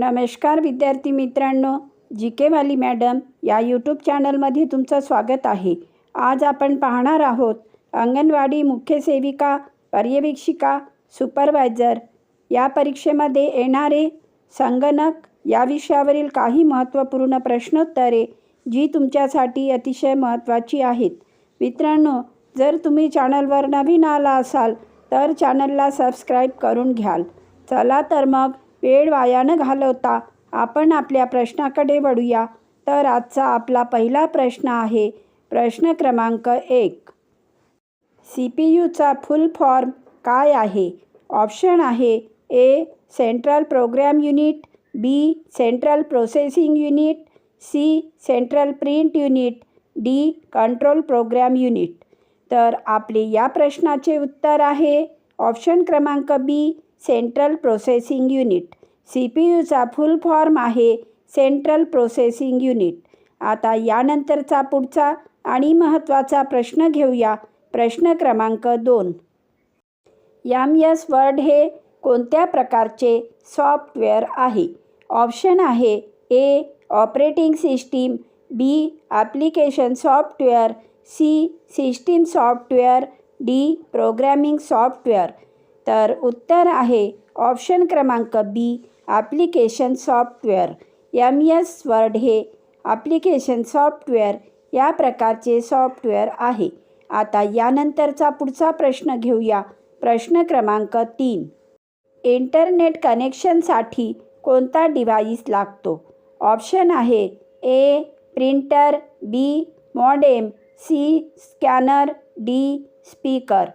नमस्कार विद्यार्थी मित्रांनो जी के वाली मॅडम या यूट्यूब चॅनलमध्ये तुमचं स्वागत आहे. आज आपण पाहणार आहोत अंगणवाडी मुख्य सेविका पर्यवेक्षिका सुपरवायझर या परीक्षेमध्ये येणारे संगणक या विषयावरील काही महत्त्वपूर्ण प्रश्नोत्तरे जी तुमच्यासाठी अतिशय महत्त्वाची आहेत. मित्रांनो जर तुम्ही चॅनलवर नवीन आला असाल तर चॅनलला सबस्क्राईब करून घ्याल. चला तर मग वेळ वाया न घालवता. आपण आपल्या प्रश्नाकडे वळूया. तर आजचा आपला पहिला प्रश्न आहे प्रश्न क्रमांक एक. सी पी यूचा फुल फॉर्म काय आहे? ऑप्शन आहे A central program unit B central processing unit C central print unit D control program unit. तर आपले या प्रश्नाचे उत्तर आहे ऑप्शन क्रमांक B central processing unit. C P यूचा full form आहे सेंट्रल प्रोसेसिंग युनिट. आता यानंतरचा पुढचा आणि महत्त्वाचा प्रश्न घेऊया. प्रश्न क्रमांक दोन. यम यस वर्ड हे कोणत्या प्रकारचे सॉफ्टवेअर आहे? ऑप्शन आहे A operating system B application software C system software D programming software. तर उत्तर आहे ऑप्शन क्रमांक B application software M S word हे ॲप्लिकेशन सॉफ्टवेअर या प्रकारचे सॉफ्टवेअर आहे. आता यानंतरचा पुढचा प्रश्न घेऊया. प्रश्न क्रमांक तीन. इंटरनेट कनेक्शनसाठी कोणता डिव्हाइस लागतो? ऑप्शन आहे A printer B modem C scanner D speaker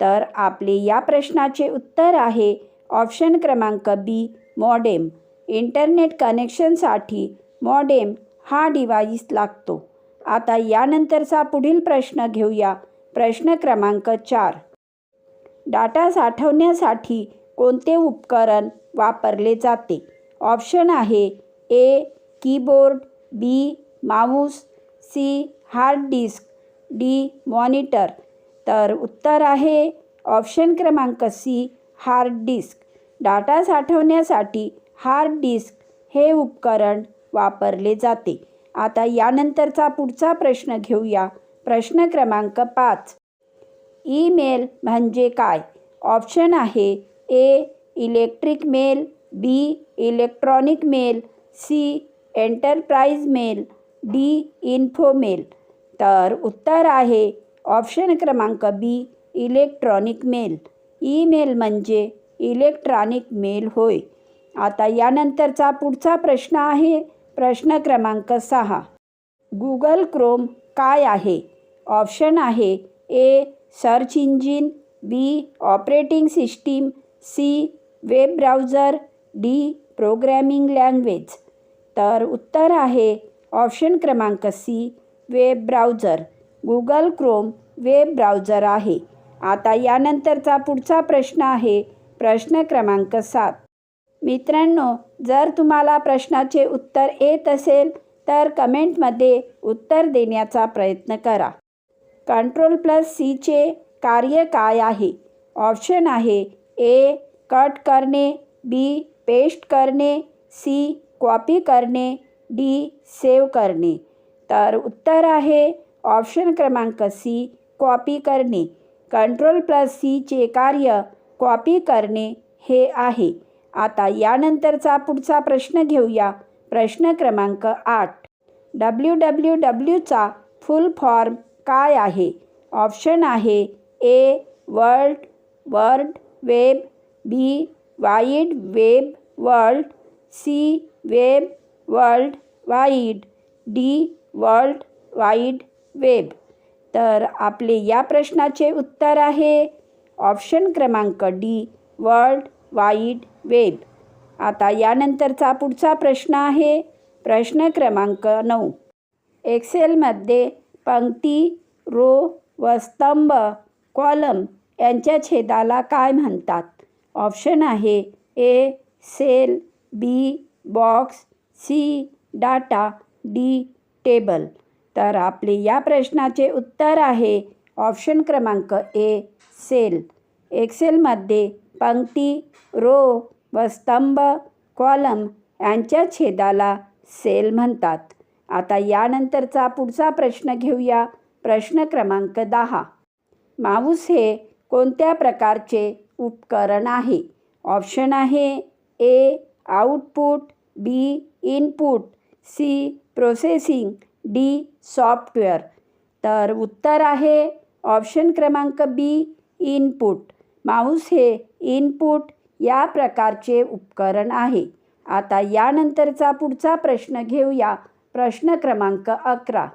तर आपले या प्रश्नाचे उत्तर आहे ऑप्शन क्रमांक बी मॉडेम. इंटरनेट कनेक्शनसाठी मॉडेम हा डिव्हाइस लागतो. आता यानंतरचा पुढील प्रश्न घेऊया. प्रश्न क्रमांक चार. डाटा साठवण्यासाठी कोणते उपकरण वापरले जाते? ऑप्शन आहे A keyboard B mouse C hard disk D monitor. तर उत्तर आहे ऑप्शन क्रमांक सी हार्ड डिस्क. डाटा साठवण्यासाठी हार्ड डिस्क हे उपकरण वापरले जाते. आता यानंतरचा पुढचा प्रश्न घेऊया. प्रश्न क्रमांक पाच. ईमेल म्हणजे काय? ऑप्शन आहे A electric mail B electronic mail C enterprise mail D info mail. तर उत्तर आहे ऑप्शन क्रमांक बी इलेक्ट्रॉनिक मेल. ईमेल म्हणजे इलेक्ट्रॉनिक मेल होय. आता यानंतरचा पुढचा प्रश्न आहे. प्रश्न क्रमांक सहा. गुगल क्रोम काय आहे? ऑप्शन आहे A search engine B operating system C web browser D programming language. तर उत्तर आहे ऑप्शन क्रमांक C web browser. Google Chrome web browser आहे. आता यानंतरचा पुढचा प्रश्न आहे प्रश्न क्रमांक सात. मित्रांनो जर तुम्हाला प्रश्नाचे उत्तर येत असेल तर कमेंटमध्ये उत्तर देण्याचा प्रयत्न करा. कंट्रोल प्लस सीचे कार्य काय आहे? ऑप्शन आहे ए कट करणे बी पेस्ट करणे सी कॉपी करणे डी सेव्ह करणे. तर उत्तर आहे ऑप्शन क्रमांक सी कॉपी करणे. कंट्रोल प्लस सीचे कार्य कॉपी करणे हे आहे. आता यानंतरचा पुढचा प्रश्न घेऊया. प्रश्न क्रमांक आठ. डब्ल्यू डब्ल्यू डब्ल्यूचा फुल फॉर्म काय आहे? ऑप्शन आहे A world world web B wide web world C web world wide D world wide web. तर आपले या प्रश्नाचे उत्तर आहे ऑप्शन क्रमांक डी वर्ल्ड वाईड वेब. आता यानंतरचा पुढचा प्रश्न आहे प्रश्न क्रमांक नऊ. एक्सेलमध्ये पंक्ती रो व स्तंभ कॉलम यांच्या छेदाला काय म्हणतात? ऑप्शन आहे A cell B box C data D table. तर आपले या प्रश्नाचे उत्तर आहे. ऑप्शन क्रमांक ए सेल. एक्सेलमध्ये पंक्ती रो व स्तंभ कॉलम यांच्या छेदाला सेल म्हणतात. आता यानंतरचा पुढचा प्रश्न घेऊया. प्रश्न क्रमांक दहा. माऊस हे कोणत्या प्रकारचे उपकरण आहे? ऑप्शन आहे A output B input C processing D software. तर उत्तर आहे ऑप्शन क्रमांक बी इनपुट. माऊस हे इनपुट या प्रकारचे उपकरण आहे. आता यानंतरचा पुढचा प्रश्न घेऊया. प्रश्न क्रमांक अकरा.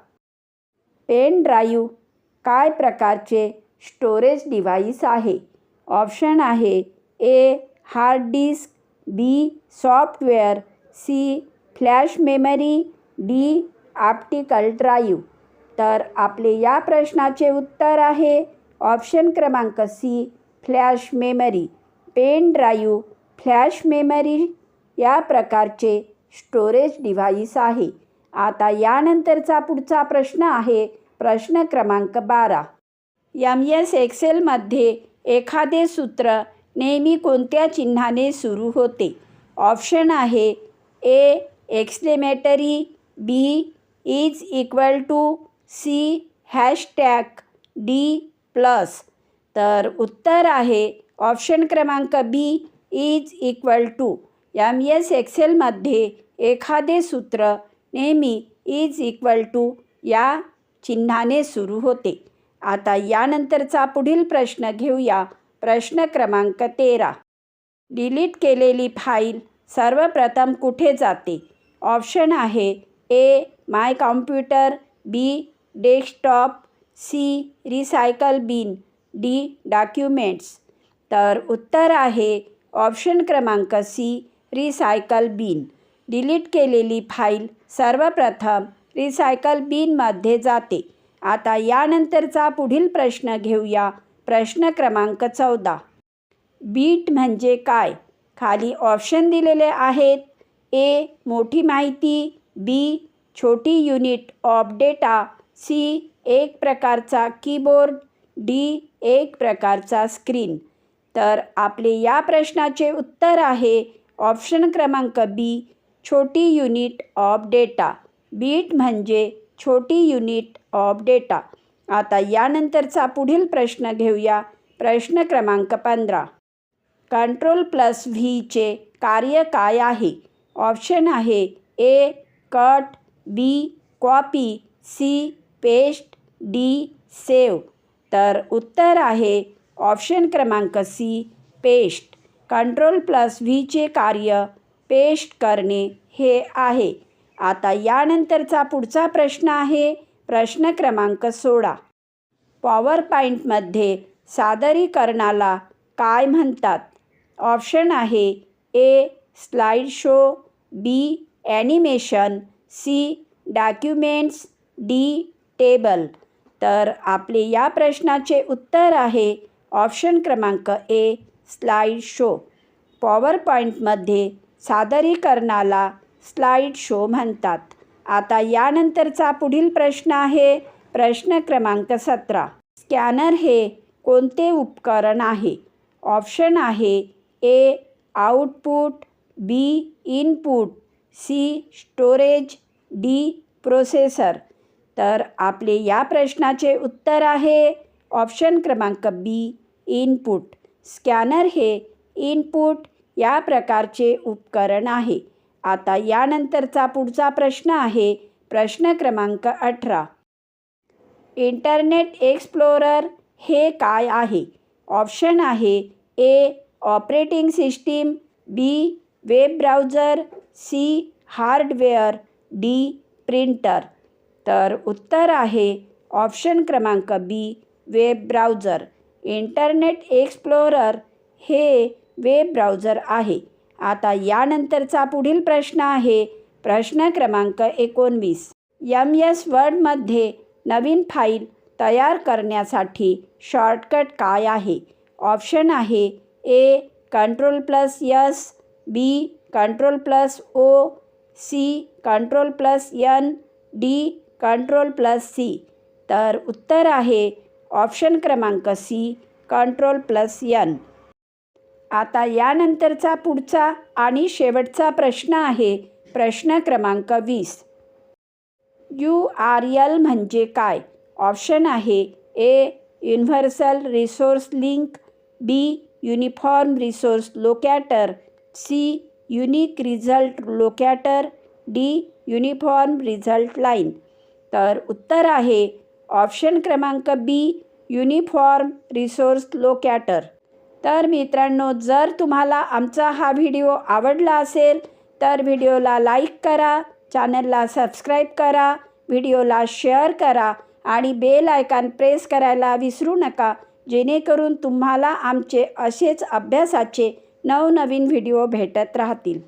पेन ड्राईव्ह काय प्रकारचे स्टोरेज डिव्हाइस आहे? ऑप्शन आहे A hard disk B software C flash memory D optical drive तर आपले या प्रश्नाचे उत्तर आहे ऑप्शन क्रमांक C flash memory pen drive flash memory या प्रकारचे स्टोरेज डिव्हाइस आहे. आता यानंतरचा पुढचा प्रश्न आहे प्रश्न क्रमांक बारा. यम एस एक्सेलमध्ये एखादे सूत्र नेहमी कोणत्या चिन्हाने सुरू होते? ऑप्शन आहे A exclamatory B is equal to C hashtag D plus तर उत्तर आहे ऑप्शन क्रमांक B is equal to M S एक्सेलमध्ये एखादे सूत्र नेहमी इज इक्वल टू या चिन्हाने सुरू होते. आता यानंतरचा पुढील प्रश्न घेऊया. प्रश्न क्रमांक तेरा. डिलीट केलेली फाईल सर्वप्रथम कुठे जाते? ऑप्शन आहे A my computer B desktop C recycle bin D documents. तर उत्तर आहे ऑप्शन क्रमांक सी रिसायकल बिन. डिलीट केलेली फाईल सर्वप्रथम रिसायकल बिनमध्ये जाते. आता यानंतरचा पुढील प्रश्न घेऊया. प्रश्न क्रमांक चौदा. बीट म्हणजे काय? खाली ऑप्शन दिलेले आहेत. ए मोठी माहिती. बी छोटी युनिट ऑफ डेटा. सी एक प्रकारचा कीबोर्ड. डी एक प्रकारचा स्क्रीन. तर आपले या प्रश्नाचे उत्तर आहे ऑप्शन क्रमांक बी छोटी युनिट ऑफ डेटा. बीट म्हणजे छोटी युनिट ऑफ डेटा. आता यानंतरचा पुढील प्रश्न घेऊया. प्रश्न क्रमांक पंधरा. कंट्रोल प्लस व्हीचे कार्य काय आहे? ऑप्शन आहे A cut B copy C paste D save. तर उत्तर आहे ऑप्शन क्रमांक सी पेस्ट. कंट्रोल प्लस व्हीचे कार्य पेस्ट करणे हे आहे. आता यानंतरचा पुढचा प्रश्न आहे. प्रश्न क्रमांक सोळा. पॉवर पॉईंटमध्ये सादरीकरणाला काय म्हणतात? ऑप्शन आहे A slide show B animation C documents D table तर आपले या प्रश्नाचे उत्तर आहे ऑप्शन क्रमांक ए स्लाईड शो पॉवर पॉईंटमध्ये सादरीकरणाला स्लाईड शो म्हणतात. आता यानंतरचा पुढील प्रश्न आहे प्रश्न क्रमांक सतरा. स्कॅनर हे कोणते उपकरण आहे? ऑप्शन आहे A output B input C storage D processor. तर आपले या प्रश्नाचे उत्तर आहे ऑप्शन क्रमांक बी इनपुट. स्कॅनर हे इनपुट या प्रकारचे उपकरण आहे. आता यानंतरचा पुढचा प्रश्न आहे प्रश्न क्रमांक अठरा. इंटरनेट एक्सप्लोरर हे काय आहे? ऑप्शन आहे A operating system B web browser C hardware D printer. तर उत्तर आहे ऑप्शन क्रमांक B web browser. Internet Explorer हे वेब ब्राउझर आहे. आता यानंतरचा पुढील प्रश्न आहे. प्रश्न क्रमांक एकोणवीस. यम एस वर्डमध्ये नवीन फाईल तयार करण्यासाठी शॉर्टकट काय आहे? ऑप्शन आहे A control plus S B control plus O C control plus N D control plus C. तर उत्तर आहे ऑप्शन क्रमांक सी कंट्रोल प्लस यन आता यानंतरचा पुढचा आणि शेवटचा प्रश्न आहे. प्रश्न क्रमांक वीस. यू आर एल म्हणजे काय? ऑप्शन आहे A universal resource link B uniform resource locator C unique result locator D uniform result line. तर उत्तर आहे ऑप्शन क्रमांक बी युनिफॉर्म रिसोर्स लोकॅटर. तर मित्रांनो जर तुम्हाला आमचा हा व्हिडिओ आवडला असेल तर व्हिडिओला लाईक करा चॅनलला सबस्क्राईब करा व्हिडिओला शेअर करा आणि बेल आयकॉन प्रेस करायला विसरू नका जेणेकरून तुम्हाला आमचे असेच अभ्यासाचे नवनवीन व्हिडिओ भेटत राहतील.